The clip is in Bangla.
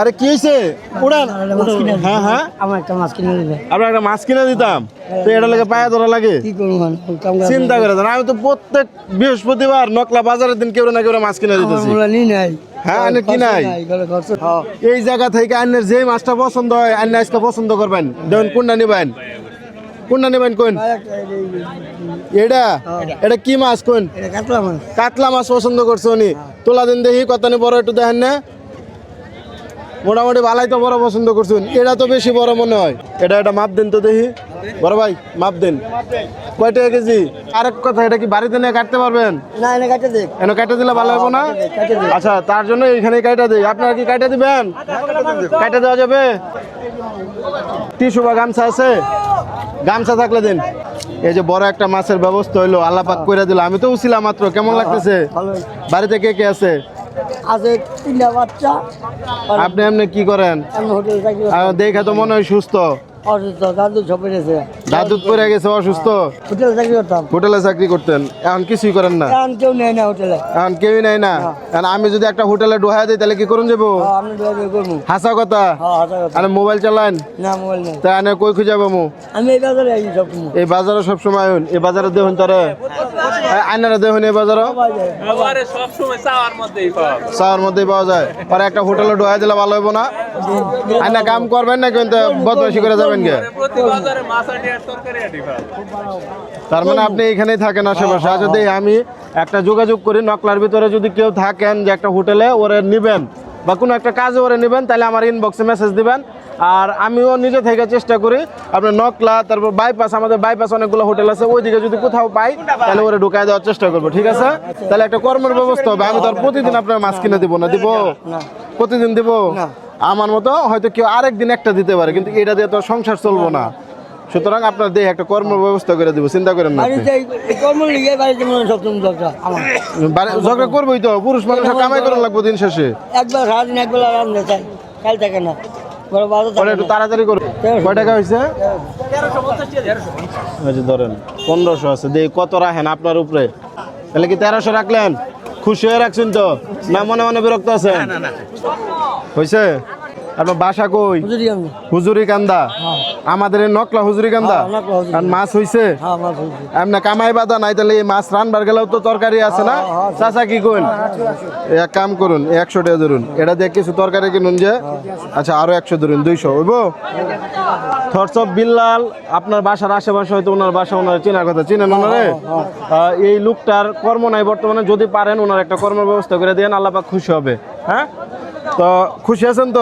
আরে কি হয়েছে উড়ান। হ্যাঁ হ্যাঁ। আমার একটা মাছ কিনে দিবে আমরা একটা মাছ কিনে দিতাম। তো এটা লাগে পায়ে ধরা লাগে। কি করব চিন্তা করে দেন আমি তো প্রত্যেক বৃহস্পতিবার নকলা বাজারের দিন কেউ না কেউ মাছ কিনে দিতেছি। আমরা নিই নাই। হ্যাঁ আনে কি নাই? হ্যাঁ। এই জায়গা থেকে আন্নের যে মাছটা পছন্দ হয় আন্নে আজকে পছন্দ করবেন। দেখুন কোনটা নিবেন? কোনটা নিবেন কোন? এটা? এটা কি মাছ কোন? কাতলা মাছ। কাতলা মাছ পছন্দ করছে উনি। তোলা দিন দেখি কত নি বড় একটু দেখেন না। মোটামুটি ভালাই তো বড় পছন্দ করছেন। এটা তো বেশি বড় মনে হয়। এটা এটা মাপ দেন তো দেখি। বড় ভাই মাপ দেন। কয় টাকা কেজি? আরেক কথা এটা কি বাড়িতে নিয়ে কাটতে পারবেন? না এনে কাটে দেখ এনে কাটে দিলে ভালো হবে না? আচ্ছা তার জন্য এখানে কাটা দিই। আপনারা কি কাটা দিবেন? কাটা দেওয়া যাবে? টিস্যু বা গামছা আছে? গামছা থাকলে দিন। এই যে বড় একটা মাছের ব্যবস্থা হইল আল্লাহ পাক করে দিল। আমি তো উছিলাম মাত্র। কেমন লাগতেছে? বাড়িতে কে কে আছে? আছে তিনটা বাচ্চা। আপনি এমনি কি করেন? আমি হোটেল দেখে তো মনে হয় সুস্থ। অসুস্থ দাদু পড়ে গেছে অসুস্থ? হোটেলে চাকরি করতাম। হোটেলে চাকরি করতেন। এখন কিছুই করেন না? এখন কেউ নেয় না হোটেলে। এখন কেউই না? এখন আমি যদি একটা হোটেলে ডোহাই দিই তাহলে কি করুন যাব? হ্যাঁ, হাসা কথা? হ্যাঁ আর মোবাইল চালান? না মোবাইল নেই। কই খুঁজে পাবো? আমি এই বাজারে আই সব এই বাজারে সব সময় এই বাজারে দেখুন তারে। আইনারা দেখুন এই বাজারে সবাই যায়। আবারে সব সময় চাওয়ার মধ্যেই পাওয়া যায়। আর একটা হোটেলে ডোহাই দিলে ভালো হইব না আইনা কাম করবেন না কিন্তু বদমাইশি করে যাবেন গে। তার মানে আপনি এখানেই থাকেন আশেপাশে আর যদি আমি একটা যোগাযোগ করি নকলার ভিতরে যদি কেউ থাকেন যে একটা হোটেলে ওরে নিবেন বা কোনো একটা কাজে ওরে নেবেন তাহলে আমার ইনবক্সে মেসেজ দিবেন আর আমিও নিজে থেকে চেষ্টা করি আপনার নকলা তারপর বাইপাস আমাদের বাইপাস অনেকগুলো হোটেল আছে ওইদিকে যদি কোথাও পাই তাহলে ওরে ঢুকাই দেওয়ার চেষ্টা করব ঠিক আছে? তাহলে একটা কর্মের ব্যবস্থা হবে আমি তো আর প্রতিদিন আপনার মাছ কিনে দিব না দিব? প্রতিদিন দিব? আমার মতো হয়তো কেউ আরেক দিন একটা দিতে পারে কিন্তু এটা দিয়ে তো সংসার চলবো না। সুতরাং আপনার দিয়ে একটা কর্ম ব্যবস্থা করে দিব চিন্তা করেন না ঝগড়া করবোই তো পুরুষ মানুষ কামাই করা লাগবো দিন শেষে। একবার সারাদিন একবেলা রান্ধতে চাই কাল থাকে না। একটু তাড়াতাড়ি করুন কয় টাকা হয়েছে ধরেন পনেরোশো আছে। দিয়ে কত রাখেন আপনার উপরে? তাহলে কি তেরোশো রাখলেন? খুশি হয়ে রাখছেন তো? না মনে মনে বিরক্ত আছে হয়েছে আপনার বাসা কই? হুজুরি কান্দা? আমাদের এই নকলা হুজুরি কান্দা? হ্যাঁ, আর মাছ হইছে? হ্যাঁ এমনি কামাই বাদা নাই তাহলে এই মাছ রানবার গেলেও তো তরকারি আছে না? চাচা কি করুন এক কাম করুন একশো টাকা ধরুন। এটা দিয়ে কিছু তরকারি কিনুন যে। আচ্ছা আরও একশো ধরুন দুইশো। হইব? থরসব বিল্লাল আপনার বাসার আশেপাশে হয়তো ওনার বাসা ওনার চেনার কথা। চিনেন ওনারে? এই লোকটার কর্ম নাই বর্তমানে। যদি পারেন ওনার একটা কর্ম ব্যবস্থা করে দেন আল্লাহ পাক খুশি হবে। হ্যাঁ? তো খুশি আছেন তো?